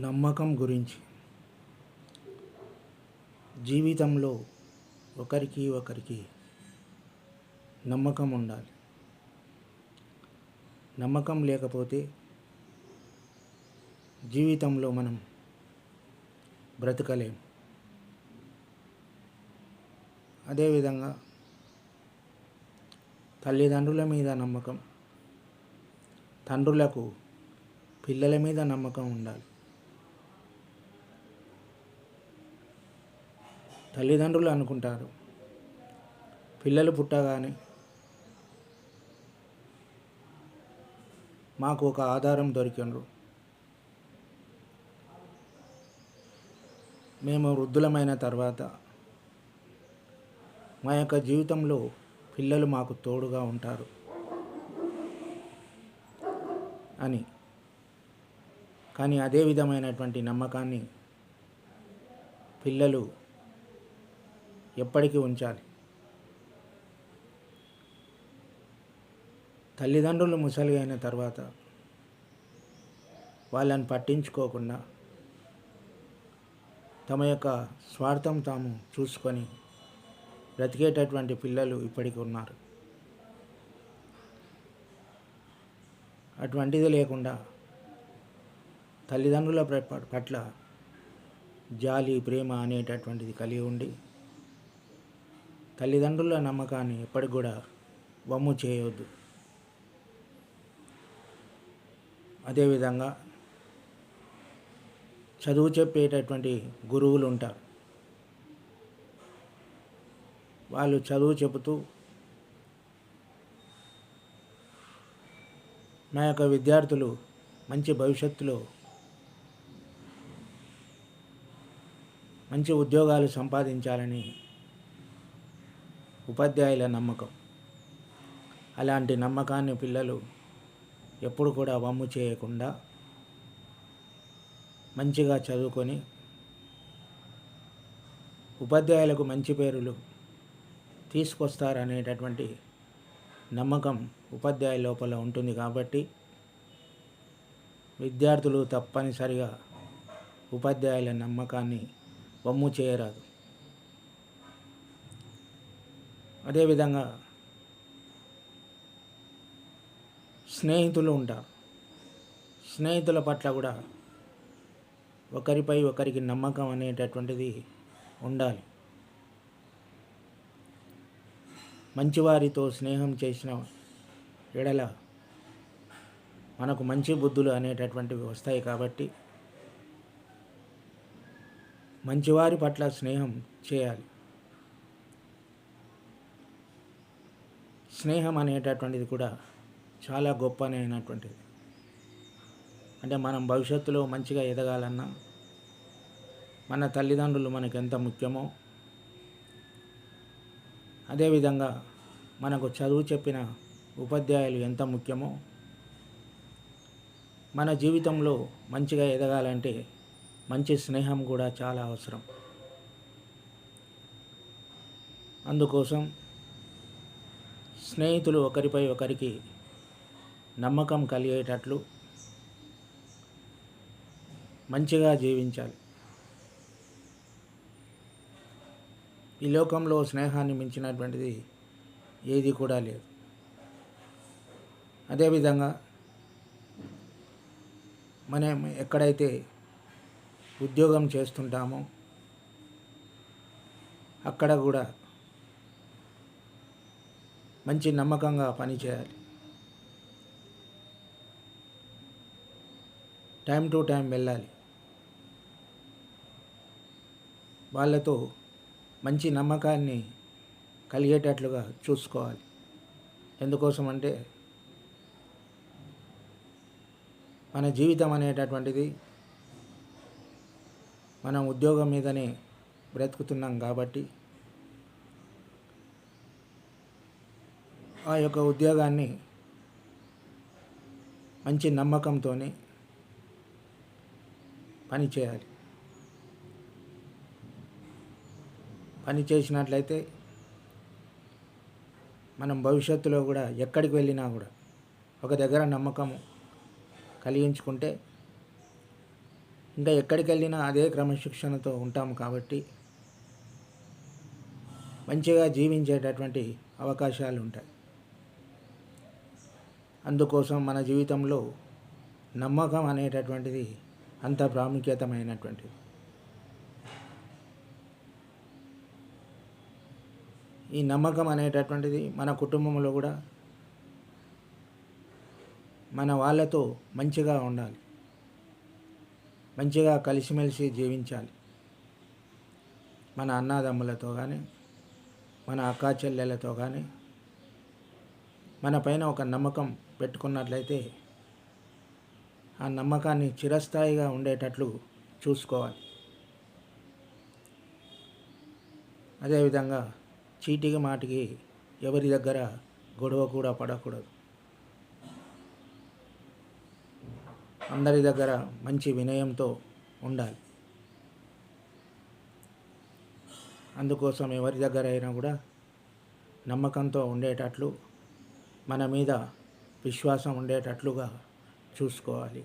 నమ్మకం గురించి. జీవితంలో ఒకరికి ఒకరికి నమ్మకం ఉండాలి. నమ్మకం లేకపోతే జీవితంలో మనం బ్రతకలేం అదేవిధంగా తల్లిదండ్రుల మీద నమ్మకం తండ్రులకు పిల్లల మీద నమ్మకం ఉండాలి. తల్లిదండ్రులు అనుకుంటారు. పిల్లలు పుట్టగానే మాకు ఒక ఆధారం దొరికిండ్రు. మేము వృద్ధులమైన తర్వాత మా యొక్క జీవితంలో పిల్లలు మాకు తోడుగా ఉంటారు. అని. కానీ అదే విధమైనటువంటి నమ్మకాన్ని పిల్లలు ఎప్పటికీ ఉంచాలి. తల్లిదండ్రులు ముసలి అయిన తర్వాత వాళ్ళని పట్టించుకోకుండా తమ యొక్క స్వార్థం తాము చూసుకొని బ్రతికేటటువంటి పిల్లలు ఇప్పటికి ఉన్నారు. అటువంటిది లేకుండా తల్లిదండ్రుల ప్ర- పట్ల జాలి ప్రేమ అనేటటువంటిది కలిగి ఉండి తల్లిదండ్రుల నమ్మకాన్ని ఎప్పటికి కూడా వమ్ము చేయవద్దు అదేవిధంగా చదువు చెప్పేటటువంటి గురువులు ఉంటారు వాళ్ళు చదువు చెబుతూ మా యొక్క విద్యార్థులు మంచి భవిష్యత్తులో మంచి ఉద్యోగాలు సంపాదించాలని ఉపాధ్యాయుల నమ్మకం. అలాంటి నమ్మకాన్ని పిల్లలు ఎప్పుడు కూడా వమ్ము చేయకుండా మంచిగా చదువుకొని ఉపాధ్యాయులకు మంచి పేరులు తీసుకొస్తారనేటటువంటి నమ్మకం ఉపాధ్యాయుల లోపల ఉంటుంది కాబట్టి విద్యార్థులు తప్పనిసరిగా ఉపాధ్యాయుల నమ్మకాన్ని వమ్ము చేయరాదు. అదేవిధంగా స్నేహితులు ఉంటారు స్నేహితుల పట్ల కూడా ఒకరిపై ఒకరికి నమ్మకం అనేటటువంటిది ఉండాలి. మంచివారితో స్నేహం చేసిన ఎడల మనకు మంచి బుద్ధులు అనేటటువంటివి వస్తాయి కాబట్టి మంచివారి పట్ల స్నేహం చేయాలి. స్నేహం అనేటటువంటిది కూడా చాలా గొప్పనైనటువంటిది అంటే మనం భవిష్యత్తులో మంచిగా ఎదగాలన్నా మన తల్లిదండ్రులు మనకు ఎంత ముఖ్యమో అదేవిధంగా మనకు చదువు చెప్పిన ఉపాధ్యాయులు ఎంత ముఖ్యమో మన జీవితంలో మంచిగా ఎదగాలంటే మంచి స్నేహం కూడా చాలా అవసరం. అందుకోసం స్నేహితులు ఒకరిపై ఒకరికి నమ్మకం కలిగేటట్లు మంచిగా జీవించాలి. ఈ లోకంలో స్నేహాన్ని మించినటువంటిది ఏది కూడా లేదు. అదేవిధంగా మనం ఎక్కడైతే ఉద్యోగం చేస్తుంటామో అక్కడ కూడా మంచి నమ్మకంగా పనిచేయాలి. టైం టు టైం వెళ్ళాలి. వాళ్ళతో మంచి నమ్మకాన్ని కలిగేటట్లుగా చూసుకోవాలి. ఎందుకోసం అంటే మన జీవితం అనేటటువంటిది మనం ఉద్యోగం మీదనే బ్రతుకుతున్నాం కాబట్టి ఆ యొక్క ఉద్యోగాన్ని మంచి నమ్మకంతో పని చేయాలి పని చేసినట్లయితే మనం భవిష్యత్తులో కూడా ఎక్కడికి వెళ్ళినా కూడా ఒక దగ్గర నమ్మకం కలిగించుకుంటే ఇంకా ఎక్కడికి వెళ్ళినా అదే క్రమశిక్షణతో ఉంటాము కాబట్టి మంచిగా జీవించేటటువంటి అవకాశాలు ఉంటాయి. అందుకోసం మన జీవితంలో నమ్మకం అనేటటువంటిది అంత ప్రాముఖ్యతమైనటువంటిది. ఈ నమ్మకం అనేటటువంటిది మన కుటుంబంలో కూడా మన వాళ్ళతో మంచిగా ఉండాలి. మంచిగా కలిసిమెలిసి జీవించాలి. మన అన్నదమ్ములతో కానీ మన అక్కా చెల్లెలతో కానీ మన పైన ఒక నమ్మకం పెట్టుకున్నట్లయితే ఆ నమ్మకాన్ని చిరస్థాయిగా ఉండేటట్లు చూసుకోవాలి. అదేవిధంగా చీటికి మాటికి ఎవరి దగ్గర గొడవ కూడా పడకూడదు. అందరి దగ్గర మంచి వినయంతో ఉండాలి. అందుకోసం ఎవరి దగ్గర అయినా కూడా నమ్మకంతో ఉండేటట్లు మన మీద విశ్వాసం ఉండేటట్లుగా చూసుకోవాలి.